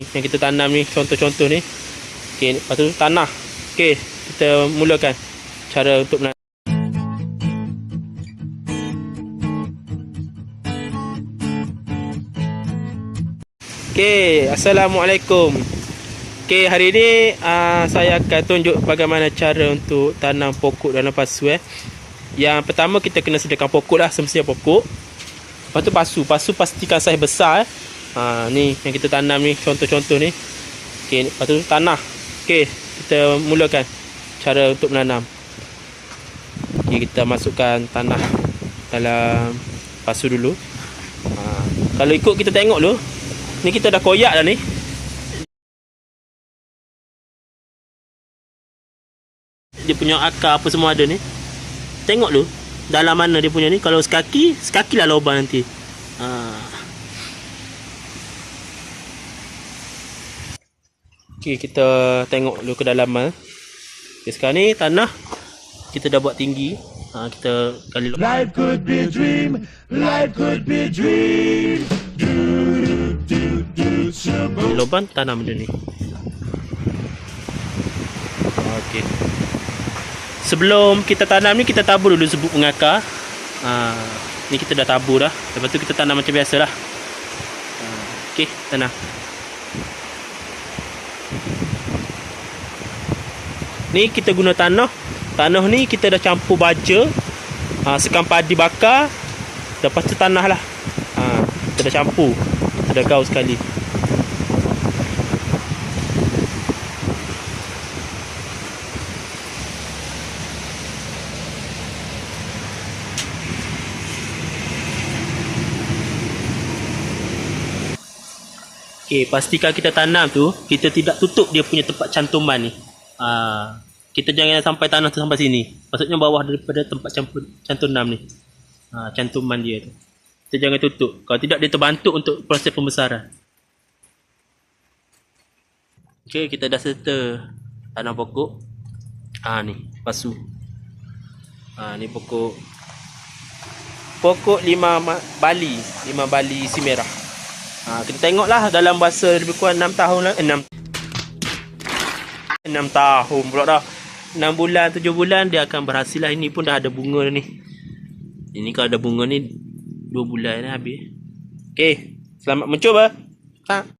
yang kita tanam ni contoh-contoh ni okey lepas tu tanah okey kita mulakan cara untuk menanam Okey, Assalamualaikum. Okey, hari ni uh, saya akan tunjuk bagaimana cara untuk tanam pokok dalam pasu eh. Yang pertama kita kena sediakan pokok lah, semestinya pokok. Lepas tu pasu, pasu pastikan saiz besar eh. Ha, ni yang kita tanam ni contoh-contoh ni. Okey, lepas tu tanah. Okey, kita mulakan cara untuk menanam. Okey, kita masukkan tanah dalam pasu dulu. Ha, kalau ikut kita tengok dulu, ni kita dah koyak dah ni. Dia punya akar apa semua ada ni. Tengok dulu dalam mana dia punya ni. Kalau sekaki, sekaki lah lubang nanti. Ha. Okey, kita tengok dulu kedalaman. Okey, sekarang ni tanah kita dah buat tinggi. Ha, kita lubang. Life could be a dream. Life could be a dream. Do do do do. Gali lubang tanam macam ni. Okey. Sebelum kita tanam ni kita tabur dulu sebut mengakar. Ha, ni kita dah tabur dah. Lepas tu kita tanam macam biasa lah. Ha, Okey, tanam. Ni kita guna tanah. Tanah ni kita dah campur baja. Ha, sekam padi bakar. Lepas tu tanah lah. Ha, kita dah campur. Dah gaul sekali. Okey, pastikan kita tanam tu, kita tidak tutup dia punya tempat cantuman ni. Ha, kita jangan sampai tanah tu sampai sini. Maksudnya bawah daripada tempat campur cantunam ni. Ha, cantuman dia tu. Kita jangan tutup. Kalau tidak dia terbantu untuk proses pembesaran. Okey, kita dah serta tanam pokok. Ah ha, ni, pasu. Ah ha, ni pokok pokok lima ma- bali, lima bali si merah. Ha, kita tengoklah dalam masa lebih kurang 6 tahun lah. Eh, 6 6 tahun pula dah. 6 bulan, 7 bulan dia akan berhasil lah. Ini pun dah ada bunga ni. Ini kalau ada bunga ni 2 bulan dah habis. Okey, selamat mencuba. Ha.